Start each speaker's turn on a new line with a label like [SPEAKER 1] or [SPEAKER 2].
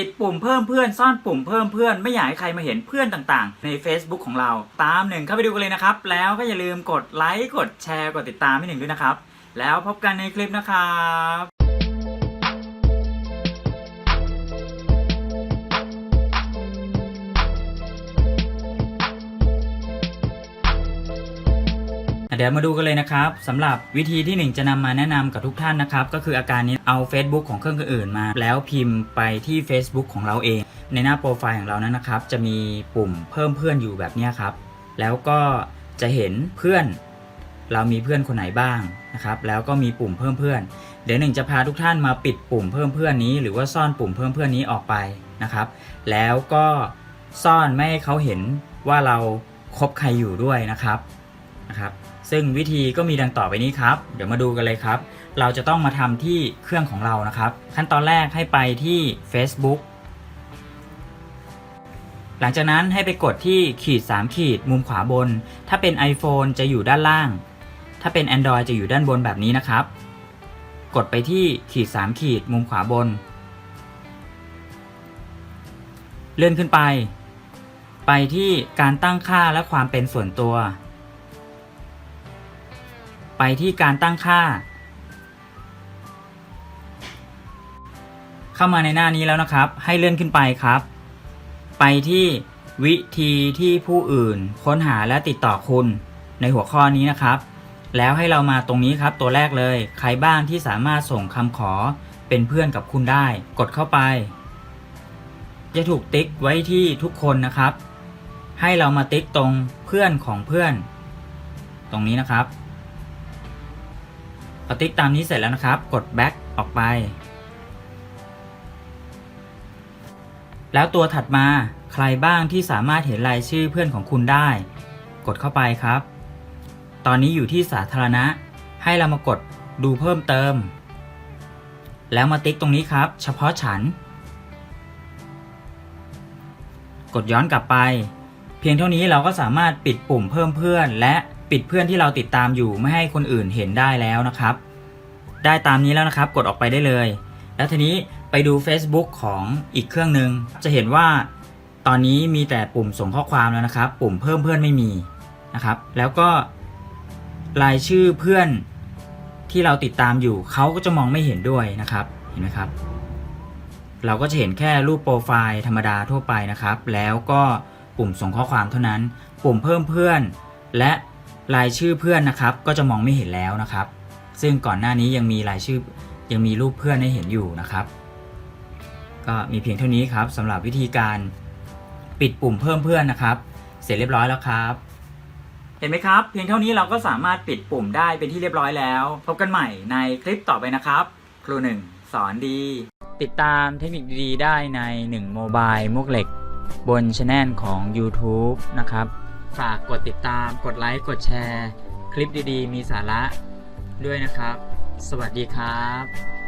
[SPEAKER 1] ปิดปุ่มเพิ่มเพื่อนซ่อนปุ่มเพิ่มเพื่อนไม่อยากให้ใครมาเห็นเพื่อนต่างๆ ใน Facebook ของเรา ตามหนึ่งเข้าไปดูกันเลยนะครับ แล้วก็อย่าลืมกดไลค์กดแชร์กดติดตามให้หนึ่งด้วยนะครับ แล้วพบกันในคลิปนะครับ เดี๋ยวมาดูกันเลยนะครับสำหรับวิธีที่หนึ่งจะนำมาแนะนำกับทุกท่านนะครับ ก็คืออาการนี้เอา Facebook ของเครื่องอื่นมา แล้วพิมพ์ไปที่ Facebook ของเราเอง ในหน้าโปรไฟล์ของเรานั้นนะครับ จะมีปุ่มเพิ่มเพื่อนอยู่แบบนี้ครับ แล้วก็จะเห็นเพื่อน เรามีเพื่อนคนไหนบ้างนะครับ แล้วก็มีปุ่มเพิ่มเพื่อน เดี๋ยวหนึ่งจะพาทุกท่านมาปิดปุ่มเพิ่มเพื่อนนี้ หรือว่าซ่อนปุ่มเพิ่มเพื่อนนี้ออกไปนะครับ แล้วก็ซ่อนไม่ให้เขาเห็นว่าเราคบใครอยู่ด้วยนะครับนะครับ ซึ่งวิธีก็มีดังต่อไปนี้ครับ เดี๋ยวมาดูกันเลยครับ เราจะต้องมาทำที่เครื่องของเรานะครับ ขั้นตอนแรกให้ไปที่ Facebook หลังจากนั้นให้ไปกดที่ขีด 3 ขีดมุมขวาบน ถ้าเป็น iPhone จะอยู่ด้านล่าง ถ้าเป็น Android จะอยู่ด้านบนแบบนี้นะครับ กดไปที่ขีด 3 ขีดมุมขวาบน เลื่อนขึ้นไป ไปที่การตั้งค่าและความเป็นส่วนตัว ไปที่การตั้งค่า เข้ามาในหน้านี้แล้วนะครับ ให้เลื่อนขึ้นไปครับ ไปที่วิธีที่ผู้อื่น ค้นหาและติดต่อคุณในหัวข้อนี้นะครับ แล้วให้เรามาตรงนี้ครับตัวแรกเลย ใครบ้างที่สามารถส่งคำขอเป็นเพื่อนกับคุณได้ กดเข้าไป จะถูกติ๊กไว้ที่ทุกคนนะครับ ให้เรามาติ๊กตรงเพื่อนของเพื่อน ตรงนี้นะครับ อติ๊กตามนี้เสร็จแล้วนะครับ กด back ออกไป แล้วตัวถัดมาใครบ้างที่สามารถเห็นรายชื่อเพื่อนของคุณได้ กดเข้าไปครับ ตอนนี้อยู่ที่สาธารณะ ให้เรามากดดูเพิ่มเติม แล้วมาติ๊กตรงนี้ครับ เฉพาะฉัน กดย้อนกลับไป เพียงเท่านี้เราก็สามารถปิดปุ่มเพิ่มเพื่อน และปิดเพื่อนที่เราติดตามอยู่ไม่ให้คนอื่นเห็นได้แล้วนะครับ ได้ตามนี้แล้วนะครับ กดออกไปได้เลย แล้วทีนี้ไปดู Facebook ของอีกเครื่องหนึ่งจะเห็นว่าตอนนี้มีแต่ปุ่มส่งข้อความแล้วนะครับ ปุ่มเพิ่มเพื่อนไม่มีนะครับ แล้วก็รายชื่อเพื่อนที่เราติดตามอยู่เขาก็จะมองไม่เห็นด้วยนะครับเห็นไหมครับ เราก็จะเห็นแค่รูปโปรไฟล์ธรรมดาทั่วไปนะครับ แล้วก็ ปุ่มส่งข้อความเท่านั้น ปุ่มเพิ่มเพื่อน และรายชื่อเพื่อนนะครับ ก็จะมองไม่เห็นแล้วนะครับ ซึ่งก่อนหน้านี้ยังมีรายชื่อยังมีรูปเพื่อนให้เห็นอยู่นะครับ ก็มีเพียงเท่านี้ครับสำหรับวิธีการปิดปุ่มเพิ่มเพื่อนนะครับ เสร็จเรียบร้อยแล้วครับ เห็นไหมครับ เพียงเท่านี้เราก็สามารถปิดปุ่มได้เป็นที่เรียบร้อยแล้ว พบกันใหม่ในคลิปต่อไปนะครับ ครูหนึ่งสอนดี ติดตามเทคนิคดีๆได้ใน1โมบายมุกเหล็ก บนช anel ของ YouTube นะครับ ฝากกดติดตาม กดไลค์ กดแชร์ คลิปดีๆ มีสาระด้วยนะครับ สวัสดีครับ